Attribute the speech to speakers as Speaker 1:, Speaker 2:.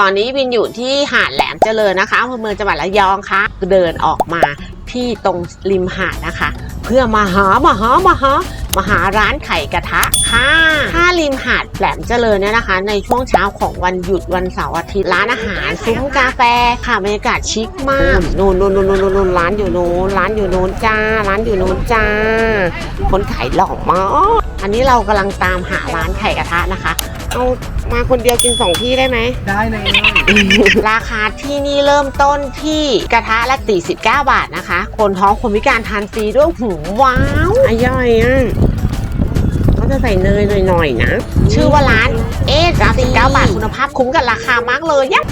Speaker 1: ตอนนี้วินอยู่ที่หาดแหลมเจริญนะคะอำเภอเมืองจังหวัดระยองค่ะ เดินออกมาที่ตรงริมหาดนะคะ เพื่อมาหามาหามาหามาหาร้านไข่กระทะค่ะถ้าริมหาดแหลมเจริญเนี่ยนะคะ ในช่วงเช้าของวันหยุดวันเสาร์อาทิตย์ร้านอาหารซุ้มกาแฟค่ะบรรยากาศชิคมากนู่นนู่นนู่นนู่นนู่นร้านอยู่นู้นร้านอยู่นู้นจ้า ร้านอยู่นู้นจ้า คนขายหล่อมากอันนี้เรากำลังตามหาร้านไข่กระทะนะคะ เอามาคนเดียวกินสองที่ได้ไหม
Speaker 2: ได้เลย
Speaker 1: ราคาที่นี่เริ่มต้นที่กระทะละ 49 บาทนะคะ คนท้องคนพิการทานฟรีด้วยหูว้าวอย่อยอะเขาจะใส่เนยหน่อยๆนะ ชื่อว่าร้าน เอ๊ะ99บาทคุณภาพคุ้มกับราคามากเลยยับ